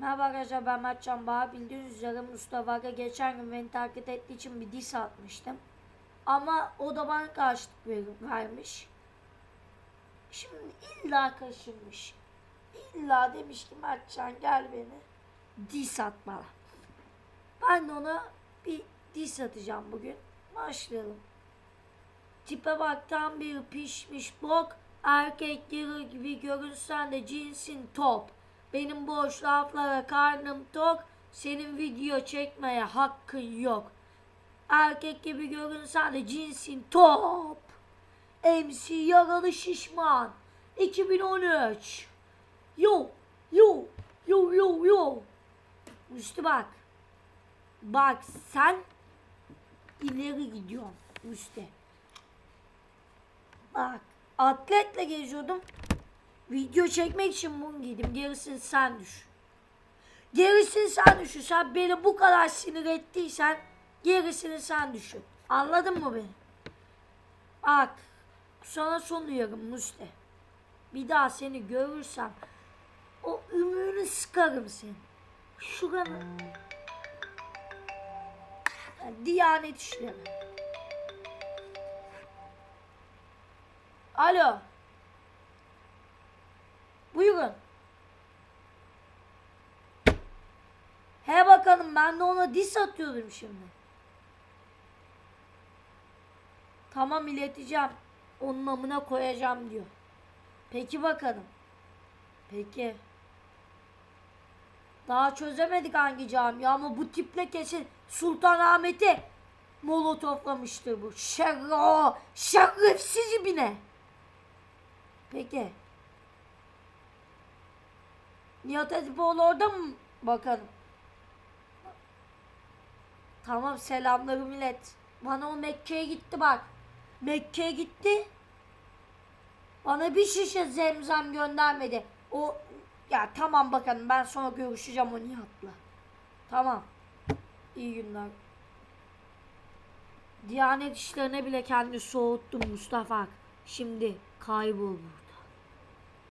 Merhaba arkadaşlar ben Mertcan Bahar. Bildiğiniz üzere Mustafa Aga geçen gün beni takip ettiği için bir diss atmıştım. Ama o da bana karşılık ver- vermiş. Şimdi illa kaşınmış. İlla demiş ki Mertcan gel beni diss at. Ben de ona bir diss atacağım bugün. Başlayalım. Tipe bak tam bir pişmiş bok. Erkekleri gibi görünsen de cinsin top. Benim boş laflara karnım tok. Senin video çekmeye hakkın yok. Erkek gibi görünsen de cinsin top. MC yaralı şişman. 2013. Yo yo yo yo yo. Müslü bak. Bak sen ileri gidiyorsun Müslü. Bak atletle geziyordum. Video çekmek için bunu giydim. Gerisini sen düş. Gerisini sen düşün. Sen beni bu kadar sinir ettiysen gerisini sen düşün. Anladın mı beni? Bak sana son uyarım Muste. Bir daha seni görürsem o ümüğünü sıkarım seni. Şuranı. Diyanet işleri. Alo. Buyurun. He bakalım ben de ona dis atıyordum şimdi. Tamam ileteceğim. Onun amına koyacağım diyor. Peki bakalım. Peki. Daha çözemedik hangi cami ama bu tiple kesin Sultanahmet'i molotoflamıştır bu. Şerro, şerefsiz ibine. Peki. Nihat Hatipoğlu orada mı? Bakalım. Tamam selamları millet. Bana o Mekke'ye gitti bak. Mekke'ye gitti. Bana bir şişe zemzem göndermedi. O ya tamam bakalım ben sonra görüşeceğim o Nihat'la. Tamam. İyi günler. Diyanet işlerine bile kendi soğuttum Mustafa. Şimdi kaybol burada.